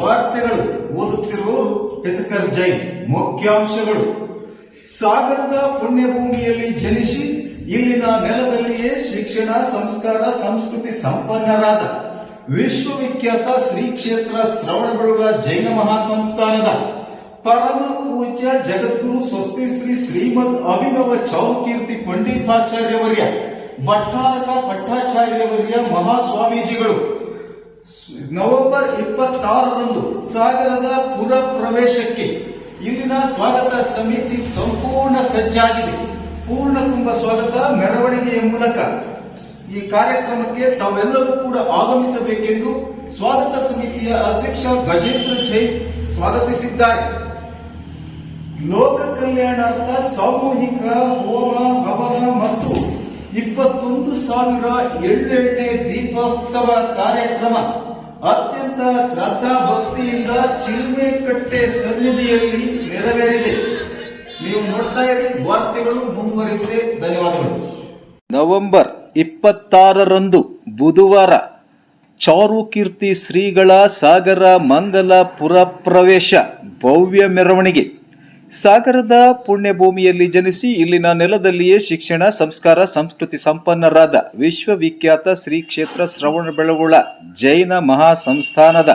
ವಾರ್ತೆಗಳು ಓದುತ್ತಿರುವವರು ಪೆತಕರ್ ಜೈನ್ ಮುಖ್ಯಾಂಶಗಳು. ಸಾಗರದ ಪುಣ್ಯಭೂಮಿಯಲ್ಲಿ ಜನಿಸಿ ಇಲ್ಲಿನ ನೆಲದಲ್ಲಿಯೇ ಶಿಕ್ಷಣ, ಸಂಸ್ಕಾರ, ಸಂಸ್ಕೃತಿ ಸಂಪನ್ನರಾದ ವಿಶ್ವವಿಖ್ಯಾತ ಶ್ರೀ ಕ್ಷೇತ್ರ ಶ್ರವಣಬೆಳಗೊಳ ಜೈನ ಮಹಾಸಂಸ್ಥಾನದ ಪರಮ ಪೂಜ್ಯ ಜಗದ್ಗುರು ಸ್ವಸ್ತಿ ಶ್ರೀ ಶ್ರೀಮದ್ ಅಭಿನವ ಚೌಕೀರ್ತಿ ಪಂಡಿತಾಚಾರ್ಯವರ್ಯ, ಭಟ್ಟಾರಕ ಪಟ್ಟಾಚಾರ್ಯವರ್ಯ ಮಹಾಸ್ವಾಮೀಜಿಗಳು. ನವೆಂಬರ್ ಇಪ್ಪತ್ತಾರರಂದು ಸಾಗರದ ಪುರ ಪ್ರವೇಶಕ್ಕೆ ಇಲ್ಲಿನ ಸ್ವಾಗತ ಸಮಿತಿ ಸಂಪೂರ್ಣ ಸಜ್ಜಾಗಿದೆ. ಪೂರ್ಣ ಕುಂಭ ಸ್ವಾಗತ, ಮೆರವಣಿಗೆಯ ಮೂಲಕ ಈ ಕಾರ್ಯಕ್ರಮಕ್ಕೆ ತಾವೆಲ್ಲರೂ ಕೂಡ ಆಗಮಿಸಬೇಕೆಂದು ಸ್ವಾಗತ ಸಮಿತಿಯ ಅಧ್ಯಕ್ಷ ಗಜೇಂದ್ರ ಜೈನ್ ಸ್ವಾಗತಿಸಿದ್ದಾರೆ. ಲೋಕ ಕಲ್ಯಾಣಾರ್ಥ ಸಾಮೂಹಿಕ ಹೋಮ, ಹವನ ಮತ್ತು ಇಪ್ಪತ್ತೊಂದು ಸಾವಿರ ಎಳ್ಳೆಣ್ಣೆ ದೀಪೋತ್ಸವ ಕಾರ್ಯಕ್ರಮ. ಅತ್ಯಂತ ಶ್ರದ್ಧಾ ಭಕ್ತಿಯಿಂದ ಚಿಲ್ಮೆಕಟ್ಟೆ ಸನ್ನಿಧಿಯಲ್ಲಿ ನೆರವೇರಿದೆ. ನೀವು ನೋಡ್ತಾ ಇರಿ, ವಾರ್ತೆಗಳು ಮುಂದುವರಿದಿದೆ ಧನ್ಯವಾದಗಳು. ನವೆಂಬರ್ ಇಪ್ಪತ್ತಾರರಂದು ಬುಧವಾರ ಚಾರುಕೀರ್ತಿ ಶ್ರೀಗಳ ಸಾಗರ ಮಂಗಲ ಪುರ ಪ್ರವೇಶ ಭವ್ಯ ಮೆರವಣಿಗೆ. ಸಾಗರದ ಪುಣ್ಯಭೂಮಿಯಲ್ಲಿ ಜನಿಸಿ ಇಲ್ಲಿನ ನೆಲದಲ್ಲಿಯೇ ಶಿಕ್ಷಣ, ಸಂಸ್ಕಾರ, ಸಂಸ್ಕೃತಿ ಸಂಪನ್ನರಾದ ವಿಶ್ವವಿಖ್ಯಾತ ಶ್ರೀ ಕ್ಷೇತ್ರ ಶ್ರವಣಬೆಳಗೊಳ ಜೈನ ಮಹಾಸಂಸ್ಥಾನದ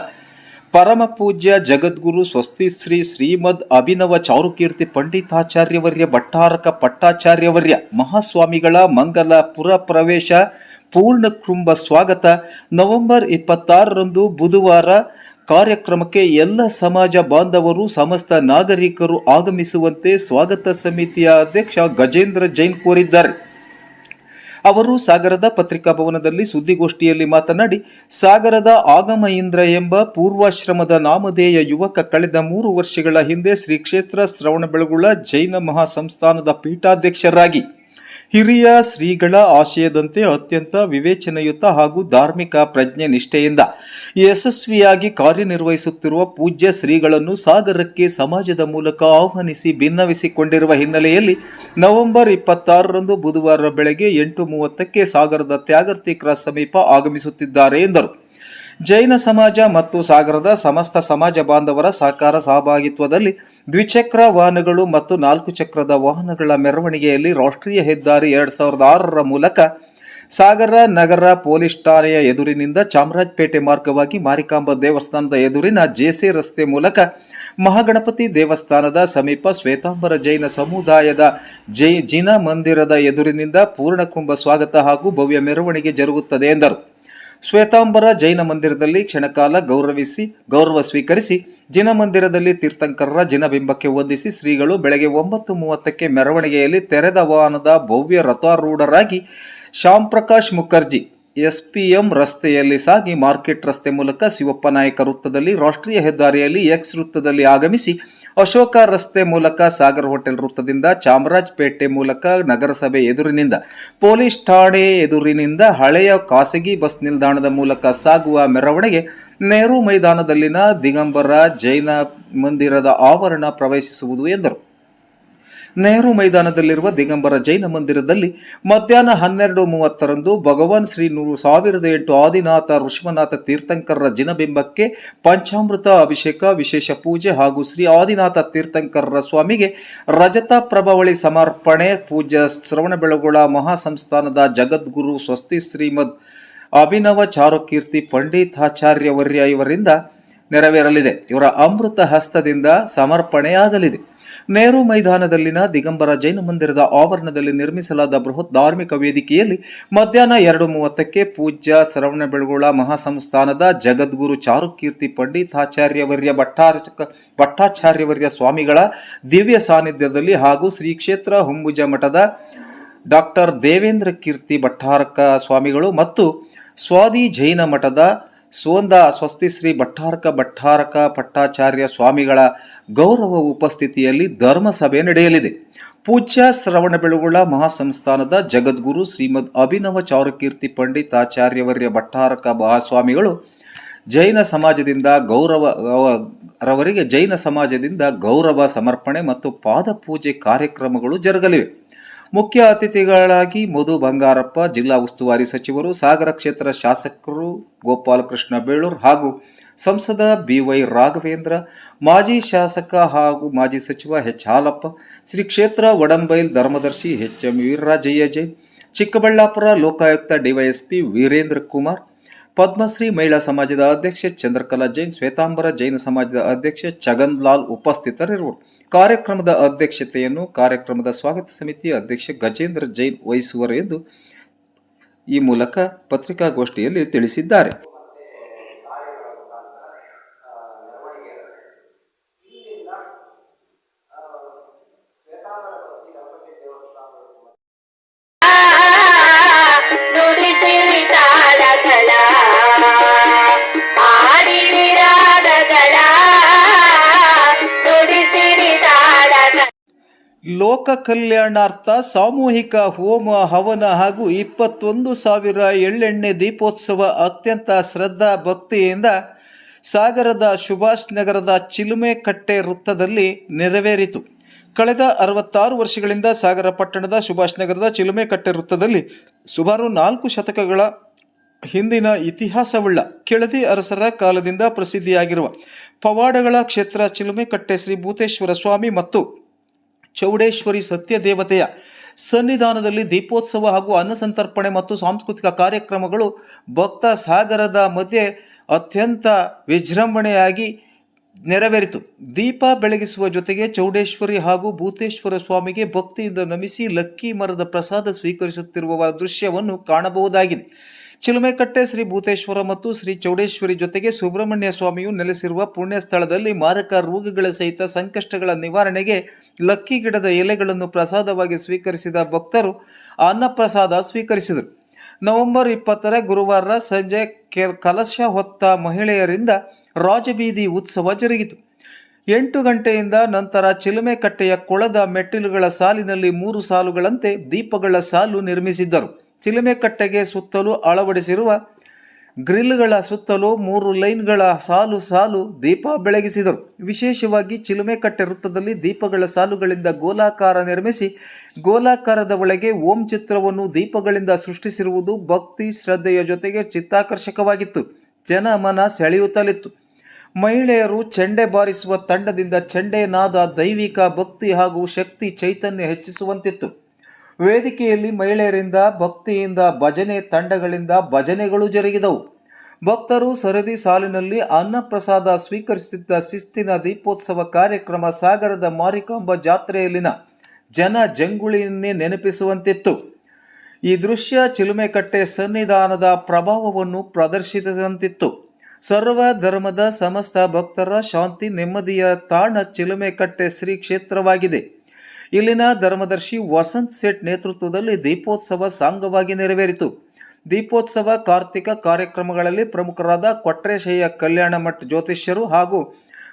ಪರಮ ಪೂಜ್ಯ ಜಗದ್ಗುರು ಸ್ವಸ್ತಿ ಶ್ರೀ ಶ್ರೀಮದ್ ಅಭಿನವ ಚಾರುಕೀರ್ತಿ ಪಂಡಿತಾಚಾರ್ಯವರ್ಯ, ಭಟ್ಟಾರಕ ಪಟ್ಟಾಚಾರ್ಯವರ್ಯ, ಮಹಾಸ್ವಾಮಿಗಳ ಮಂಗಲ ಪುರ ಪ್ರವೇಶ ಪೂರ್ಣ ಕುಂಭ ಸ್ವಾಗತ. ನವೆಂಬರ್ ಇಪ್ಪತ್ತಾರರಂದು ಬುಧವಾರ ಕಾರ್ಯಕ್ರಮಕ್ಕೆ ಎಲ್ಲ ಸಮಾಜ ಬಾಂಧವರು, ಸಮಸ್ತ ನಾಗರಿಕರು ಆಗಮಿಸುವಂತೆ ಸ್ವಾಗತ ಸಮಿತಿಯ ಅಧ್ಯಕ್ಷ ಗಜೇಂದ್ರ ಜೈನ್ ಕೋರಿದ್ದಾರೆ. ಅವರು ಸಾಗರದ ಪತ್ರಿಕಾ ಭವನದಲ್ಲಿ ಸುದ್ದಿಗೋಷ್ಠಿಯಲ್ಲಿ ಮಾತನಾಡಿ, ಸಾಗರದ ಆಗಮ ಇಂದ್ರ ಎಂಬ ಪೂರ್ವಾಶ್ರಮದ ನಾಮಧೇಯ ಯುವಕ ಕಳೆದ ಮೂರು ವರ್ಷಗಳ ಹಿಂದೆ ಶ್ರೀ ಕ್ಷೇತ್ರ ಶ್ರವಣಬೆಳಗೊಳ ಜೈನ ಮಹಾಸಂಸ್ಥಾನದ ಪೀಠಾಧ್ಯಕ್ಷರಾಗಿ ಹಿರಿಯ ಶ್ರೀಗಳ ಆಶಯದಂತೆ ಅತ್ಯಂತ ವಿವೇಚನೆಯುತ ಹಾಗೂ ಧಾರ್ಮಿಕ ಪ್ರಜ್ಞೆ ನಿಷ್ಠೆಯಿಂದ ಯಶಸ್ವಿಯಾಗಿ ಕಾರ್ಯನಿರ್ವಹಿಸುತ್ತಿರುವ ಪೂಜ್ಯ ಶ್ರೀಗಳನ್ನು ಸಾಗರಕ್ಕೆ ಸಮಾಜದ ಮೂಲಕ ಆಹ್ವಾನಿಸಿ ಭಿನ್ನವಿಸಿಕೊಂಡಿರುವ ಹಿನ್ನೆಲೆಯಲ್ಲಿ ನವೆಂಬರ್ ಇಪ್ಪತ್ತಾರರಂದು ಬುಧವಾರ ಬೆಳಗ್ಗೆ ಎಂಟು ಮೂವತ್ತಕ್ಕೆ ಸಾಗರದ ತ್ಯಾಗರ್ತಿ ಕ್ರಾಸ್ ಸಮೀಪ ಆಗಮಿಸುತ್ತಿದ್ದಾರೆ ಎಂದರು. ಜೈನ ಸಮಾಜ ಮತ್ತು ಸಾಗರದ ಸಮಸ್ತ ಸಮಾಜ ಬಾಂಧವರ ಸಹಕಾರ ಸಹಭಾಗಿತ್ವದಲ್ಲಿ ದ್ವಿಚಕ್ರ ವಾಹನಗಳು ಮತ್ತು ನಾಲ್ಕು ಚಕ್ರದ ವಾಹನಗಳ ಮೆರವಣಿಗೆಯಲ್ಲಿ ರಾಷ್ಟ್ರೀಯ ಹೆದ್ದಾರಿ ಎರಡ್ ಸಾವಿರದ ಆರರ ಮೂಲಕ ಸಾಗರ ನಗರ ಪೊಲೀಸ್ ಠಾಣೆಯ ಎದುರಿನಿಂದ ಚಾಮರಾಜಪೇಟೆ ಮಾರ್ಗವಾಗಿ ಮಾರಿಕಾಂಬ ದೇವಸ್ಥಾನದ ಎದುರಿನ ಜೆಸಿ ರಸ್ತೆ ಮೂಲಕ ಮಹಾಗಣಪತಿ ದೇವಸ್ಥಾನದ ಸಮೀಪ ಶ್ವೇತಾಂಬರ ಜೈನ ಸಮುದಾಯದ ಜೈ ಜಿನ ಮಂದಿರದ ಎದುರಿನಿಂದ ಪೂರ್ಣಕುಂಭ ಸ್ವಾಗತ ಹಾಗೂ ಭವ್ಯ ಮೆರವಣಿಗೆ ಜರುಗುತ್ತದೆ ಎಂದರು. ಶ್ವೇತಾಂಬರ ಜೈನ ಮಂದಿರದಲ್ಲಿ ಕ್ಷಣಕಾಲ ಗೌರವಿಸಿ, ಗೌರವ ಸ್ವೀಕರಿಸಿ ಜಿನ ಮಂದಿರದಲ್ಲಿ ತೀರ್ಥಂಕರರ ಜಿನಬಿಂಬಕ್ಕೆ ವಂದಿಸಿ ಶ್ರೀಗಳು ಬೆಳಗ್ಗೆ ಒಂಬತ್ತು ಮೂವತ್ತಕ್ಕೆ ಮೆರವಣಿಗೆಯಲ್ಲಿ ತೆರೆದ ವಾಹನದ ಭವ್ಯ ರಥಾರೂಢರಾಗಿ ಶ್ಯಾಮ್ ಪ್ರಕಾಶ್ ಮುಖರ್ಜಿ, ಎಸ್ಪಿಎಂ ರಸ್ತೆಯಲ್ಲಿ ಸಾಗಿ ಮಾರ್ಕೆಟ್ ರಸ್ತೆ ಮೂಲಕ ಶಿವಪ್ಪ ನಾಯಕ ವೃತ್ತದಲ್ಲಿ ರಾಷ್ಟ್ರೀಯ ಹೆದ್ದಾರಿಯಲ್ಲಿ ಎಕ್ಸ್ ವೃತ್ತದಲ್ಲಿ ಆಗಮಿಸಿ ಅಶೋಕ ರಸ್ತೆ ಮೂಲಕ ಸಾಗರ್ ಹೋಟೆಲ್ ವೃತ್ತದಿಂದ ಚಾಮರಾಜಪೇಟೆ ಮೂಲಕ ನಗರಸಭೆ ಎದುರಿನಿಂದ ಪೊಲೀಸ್ ಠಾಣೆ ಎದುರಿನಿಂದ ಹಳೆಯ ಖಾಸಗಿ ಬಸ್ ನಿಲ್ದಾಣದ ಮೂಲಕ ಸಾಗುವ ಮೆರವಣಿಗೆ ನೆಹರು ಮೈದಾನದಲ್ಲಿನ ದಿಗಂಬರ ಜೈನ ಮಂದಿರದ ಆವರಣ ಪ್ರವೇಶಿಸುವುದು ಎಂದರು. ನೆಹರು ಮೈದಾನದಲ್ಲಿರುವ ದಿಗಂಬರ ಜೈನ ಮಂದಿರದಲ್ಲಿ ಮಧ್ಯಾಹ್ನ ಹನ್ನೆರಡು ಮೂವತ್ತರಂದು ಭಗವಾನ್ ಶ್ರೀ ನೂರು ಸಾವಿರದ ಎಂಟು ಆದಿನಾಥ ಋಷಭನಾಥ ತೀರ್ಥಂಕರರ ಜಿನಬಿಂಬಕ್ಕೆ ಪಂಚಾಮೃತ ಅಭಿಷೇಕ, ವಿಶೇಷ ಪೂಜೆ ಹಾಗೂ ಶ್ರೀ ಆದಿನಾಥ ತೀರ್ಥಂಕರರ ಸ್ವಾಮಿಗೆ ರಜತ ಪ್ರಭಾವಳಿ ಸಮರ್ಪಣೆ, ಪೂಜ್ಯ ಶ್ರವಣಬೆಳಗೊಳ ಮಹಾಸಂಸ್ಥಾನದ ಜಗದ್ಗುರು ಸ್ವಸ್ತಿ ಶ್ರೀಮದ್ ಅಭಿನವ ಚಾರುಕೀರ್ತಿ ಪಂಡಿತಾಚಾರ್ಯವರ್ಯ ಇವರಿಂದ ನೆರವೇರಲಿದೆ. ಇವರ ಅಮೃತ ಹಸ್ತದಿಂದ ಸಮರ್ಪಣೆಯಾಗಲಿದೆ. ನೆಹರು ಮೈದಾನದಲ್ಲಿನ ದಿಗಂಬರ ಜೈನ ಮಂದಿರದ ಆವರಣದಲ್ಲಿ ನಿರ್ಮಿಸಲಾದ ಬೃಹತ್ ಧಾರ್ಮಿಕ ವೇದಿಕೆಯಲ್ಲಿ ಮಧ್ಯಾಹ್ನ ಎರಡು ಮೂವತ್ತಕ್ಕೆ ಪೂಜ್ಯ ಶ್ರವಣಬೆಳಗೊಳ ಮಹಾಸಂಸ್ಥಾನದ ಜಗದ್ಗುರು ಚಾರುಕೀರ್ತಿ ಪಂಡಿತಾಚಾರ್ಯವರ್ಯ ಭಟ್ಟಾರ್ಚಕ, ಭಟ್ಟಾಚಾರ್ಯವರ್ಯ ಸ್ವಾಮಿಗಳ ದಿವ್ಯ ಸಾನ್ನಿಧ್ಯದಲ್ಲಿ ಹಾಗೂ ಶ್ರೀ ಕ್ಷೇತ್ರ ಹುಂಬುಜ ಮಠದ ಡಾಕ್ಟರ್ ದೇವೇಂದ್ರ ಕೀರ್ತಿ ಭಟ್ಟಾರಕ ಸ್ವಾಮಿಗಳು ಮತ್ತು ಸ್ವಾದಿ ಜೈನ ಮಠದ ಸೋಂದ ಸ್ವಸ್ತಿ ಶ್ರೀ ಭಟ್ಟಾರಕ ಭಟ್ಟಾರಕ ಪಟ್ಟಾಚಾರ್ಯ ಸ್ವಾಮಿಗಳ ಗೌರವ ಉಪಸ್ಥಿತಿಯಲ್ಲಿ ಧರ್ಮಸಭೆ ನಡೆಯಲಿದೆ. ಪೂಜ್ಯ ಶ್ರವಣಬೆಳಗೊಳ ಮಹಾಸಂಸ್ಥಾನದ ಜಗದ್ಗುರು ಶ್ರೀಮದ್ ಅಭಿನವ ಚಾರುಕೀರ್ತಿ ಪಂಡಿತಾಚಾರ್ಯವರ್ಯ ಭಟ್ಟಾರಕ ಮಹಾಸ್ವಾಮಿಗಳು ಜೈನ ಸಮಾಜದಿಂದ ಗೌರವ ರವರಿಗೆ ಜೈನ ಸಮಾಜದಿಂದ ಗೌರವ ಸಮರ್ಪಣೆ ಮತ್ತು ಪಾದ ಪೂಜೆ ಕಾರ್ಯಕ್ರಮಗಳು ಜರುಗಲಿವೆ. ಮುಖ್ಯ ಅತಿಥಿಗಳಾಗಿ ಮಧು ಬಂಗಾರಪ್ಪ, ಜಿಲ್ಲಾ ಉಸ್ತುವಾರಿ ಸಚಿವರು, ಸಾಗರ ಕ್ಷೇತ್ರ ಶಾಸಕರು ಗೋಪಾಲಕೃಷ್ಣ ಬೇಳೂರ್ ಹಾಗೂ ಸಂಸದ ಬಿವೈ ರಾಘವೇಂದ್ರ, ಮಾಜಿ ಶಾಸಕ ಹಾಗೂ ಮಾಜಿ ಸಚಿವ ಎಚ್ ಹಾಲಪ್ಪ, ಶ್ರೀ ಕ್ಷೇತ್ರ Vadambail ಧರ್ಮದರ್ಶಿ H M Veerarajaiah Jain Chikkaballapura Lokayukta DySP Veerendra Kumar, Padmashri ಮಹಿಳಾ ಸಮಾಜದ ಅಧ್ಯಕ್ಷೆ ಚಂದ್ರಕಲಾ ಜೈನ್, ಶ್ವೇತಾಂಬರ ಜೈನ ಸಮಾಜದ ಅಧ್ಯಕ್ಷೆ ಚಗನ್ ಲಾಲ್ ಉಪಸ್ಥಿತರಿರುವರು. ಕಾರ್ಯಕ್ರಮದ ಅಧ್ಯಕ್ಷತೆಯನ್ನು ಕಾರ್ಯಕ್ರಮದ ಸ್ವಾಗತ ಸಮಿತಿ ಅಧ್ಯಕ್ಷ ಗಜೇಂದ್ರ ಜೈನ್ ವಹಿಸುವರು ಎಂದು ಈ ಮೂಲಕ ಪತ್ರಿಕಾಗೋಷ್ಠಿಯಲ್ಲಿ ತಿಳಿಸಿದ್ದಾರೆ. ಲೋಕ ಕಲ್ಯಾಣಾರ್ಥ ಸಾಮೂಹಿಕ ಹೋಮ, ಹವನ ಹಾಗೂ ಇಪ್ಪತ್ತೊಂದು ಸಾವಿರ ಎಳ್ಳೆಣ್ಣೆ ದೀಪೋತ್ಸವ ಅತ್ಯಂತ ಶ್ರದ್ಧಾ ಭಕ್ತಿಯಿಂದ ಸಾಗರದ ಸುಭಾಷ್ ನಗರದ ಚಿಲುಮೆ ಕಟ್ಟೆ ವೃತ್ತದಲ್ಲಿ ನೆರವೇರಿತು. ಕಳೆದ ಅರವತ್ತಾರು ವರ್ಷಗಳಿಂದ ಸಾಗರ ಪಟ್ಟಣದ ಸುಭಾಷ್ ನಗರದ ಚಿಲುಮೆ ಕಟ್ಟೆ ವೃತ್ತದಲ್ಲಿ ಸುಮಾರು ನಾಲ್ಕು ಶತಕಗಳ ಹಿಂದಿನ ಇತಿಹಾಸವುಳ್ಳ ಕೆಳದಿ ಅರಸರ ಕಾಲದಿಂದ ಪ್ರಸಿದ್ಧಿಯಾಗಿರುವ ಪವಾಡಗಳ ಕ್ಷೇತ್ರ ಚಿಲುಮೆಕಟ್ಟೆ ಶ್ರೀ ಭೂತೇಶ್ವರ ಸ್ವಾಮಿ ಮತ್ತು ಚೌಡೇಶ್ವರಿ ಸತ್ಯದೇವತೆಯ ಸನ್ನಿಧಾನದಲ್ಲಿ ದೀಪೋತ್ಸವ ಹಾಗೂ ಅನ್ನಸಂತರ್ಪಣೆ ಮತ್ತು ಸಾಂಸ್ಕೃತಿಕ ಕಾರ್ಯಕ್ರಮಗಳು ಭಕ್ತ ಸಾಗರದ ಮಧ್ಯೆ ಅತ್ಯಂತ ವಿಜೃಂಭಣೆಯಾಗಿ ನೆರವೇರಿತು. ದೀಪ ಬೆಳಗಿಸುವ ಜೊತೆಗೆ ಚೌಡೇಶ್ವರಿ ಹಾಗೂ ಭೂತೇಶ್ವರ ಸ್ವಾಮಿಗೆ ಭಕ್ತಿಯಿಂದ ನಮಿಸಿ ಲಕ್ಕಿ ಮರದ ಪ್ರಸಾದ ಸ್ವೀಕರಿಸುತ್ತಿರುವ ದೃಶ್ಯವನ್ನು ಕಾಣಬಹುದಾಗಿದೆ. ಚಿಲುಮೆಕಟ್ಟೆ ಶ್ರೀ ಭೂತೇಶ್ವರ ಮತ್ತು ಶ್ರೀ ಚೌಡೇಶ್ವರಿ ಜೊತೆಗೆ ಸುಬ್ರಹ್ಮಣ್ಯ ಸ್ವಾಮಿಯು ನೆಲೆಸಿರುವ ಪುಣ್ಯ ಸ್ಥಳದಲ್ಲಿ ಮಾರಕ ರೋಗಗಳ ಸಹಿತ ಸಂಕಷ್ಟಗಳ ನಿವಾರಣೆಗೆ ಲಕ್ಕಿ ಗಿಡದ ಎಲೆಗಳನ್ನು ಪ್ರಸಾದವಾಗಿ ಸ್ವೀಕರಿಸಿದ ಭಕ್ತರು ಅನ್ನಪ್ರಸಾದ ಸ್ವೀಕರಿಸಿದರು. ನವೆಂಬರ್ ಇಪ್ಪತ್ತರ ಗುರುವಾರ ಸಂಜೆ ಕಲಶ ಹೊತ್ತ ಮಹಿಳೆಯರಿಂದ ರಾಜಬೀದಿ ಉತ್ಸವ ಜರುಗಿತು. ಎಂಟು ಗಂಟೆಯಿಂದ ನಂತರ ಚಿಲುಮೆಕಟ್ಟೆಯ ಕೊಳದ ಮೆಟ್ಟಿಲುಗಳ ಸಾಲಿನಲ್ಲಿ ಮೂರು ಸಾಲುಗಳಂತೆ ದೀಪಗಳ ಸಾಲು ನಿರ್ಮಿಸಿದ್ದರು. ಚಿಲುಮೆಕಟ್ಟೆಗೆ ಸುತ್ತಲೂ ಅಳವಡಿಸಿರುವ ಗ್ರಿಲ್ಗಳ ಸುತ್ತಲೂ ಮೂರು ಲೈನ್ಗಳ ಸಾಲು ಸಾಲು ದೀಪ ಬೆಳಗಿಸಿದರು. ವಿಶೇಷವಾಗಿ ಚಿಲುಮೆಕಟ್ಟೆ ವೃತ್ತದಲ್ಲಿ ದೀಪಗಳ ಸಾಲುಗಳಿಂದ ಗೋಲಾಕಾರ ನಿರ್ಮಿಸಿ, ಗೋಲಾಕಾರದ ಒಳಗೆ ಓಂ ಚಿತ್ರವನ್ನು ದೀಪಗಳಿಂದ ಸೃಷ್ಟಿಸಿರುವುದು ಭಕ್ತಿ ಶ್ರದ್ಧೆಯ ಜೊತೆಗೆ ಚಿತ್ತಾಕರ್ಷಕವಾಗಿತ್ತು. ಜನ ಮನ ಸೆಳೆಯುತ್ತಲಿತ್ತು. ಮಹಿಳೆಯರು ಚೆಂಡೆ ಬಾರಿಸುವ ತಂಡದಿಂದ ಚೆಂಡೆ ನಾದ ದೈವಿಕ ಭಕ್ತಿ ಹಾಗೂ ಶಕ್ತಿ ಚೈತನ್ಯ ಹೆಚ್ಚಿಸುವಂತಿತ್ತು. ವೇದಿಕೆಯಲ್ಲಿ ಮಹಿಳೆಯರಿಂದ, ಭಕ್ತಿಯಿಂದ, ಭಜನೆ ತಂಡಗಳಿಂದ ಭಜನೆಗಳು ಜರುಗಿದವು. ಭಕ್ತರು ಸರದಿ ಸಾಲಿನಲ್ಲಿ ಅನ್ನಪ್ರಸಾದ ಸ್ವೀಕರಿಸುತ್ತಿದ್ದ ಶಿಸ್ತಿನ ದೀಪೋತ್ಸವ ಕಾರ್ಯಕ್ರಮ ಸಾಗರದ ಮಾರಿಕಾಂಬ ಜಾತ್ರೆಯಲ್ಲಿನ ಜನ ಜಂಗುಳಿಯನ್ನೇ ನೆನಪಿಸುವಂತಿತ್ತು. ಈ ದೃಶ್ಯ ಚಿಲುಮೆಕಟ್ಟೆ ಸನ್ನಿಧಾನದ ಪ್ರಭಾವವನ್ನು ಪ್ರದರ್ಶಿಸಿದಂತಿತ್ತು. ಸರ್ವ ಧರ್ಮದ ಸಮಸ್ತ ಭಕ್ತರ ಶಾಂತಿ ನೆಮ್ಮದಿಯ ತಾಣ ಚಿಲುಮೆಕಟ್ಟೆ ಶ್ರೀ ಕ್ಷೇತ್ರವಾಗಿದೆ ಇಲ್ಲಿನ ಧರ್ಮದರ್ಶಿ ವಸಂತ್ ಸೇಠ್ ನೇತೃತ್ವದಲ್ಲಿ ದೀಪೋತ್ಸವ ಸಾಂಗವಾಗಿ ನೆರವೇರಿತು. ದೀಪೋತ್ಸವ ಕಾರ್ತಿಕ ಕಾರ್ಯಕ್ರಮಗಳಲ್ಲಿ ಪ್ರಮುಖರಾದ ಕೊಟ್ರೇಶಯ್ಯ ಕಲ್ಯಾಣ ಮಠ ಜ್ಯೋತಿಷ್ಯರು ಹಾಗೂ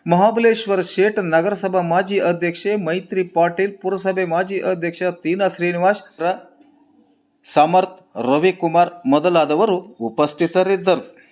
ಮಹಾಬಲೇಶ್ವರ ಶೇಟ್ ನಗರಸಭಾ ಮಾಜಿ ಅಧ್ಯಕ್ಷೆ ಮೈತ್ರಿ ಪಾಟೀಲ್, ಪುರಸಭೆ ಮಾಜಿ ಅಧ್ಯಕ್ಷ ತೀನಾ ಶ್ರೀನಿವಾಸ್ ಸಮರ್ಥ್, ರವಿಕುಮಾರ್ ಮೊದಲಾದವರು ಉಪಸ್ಥಿತರಿದ್ದರು.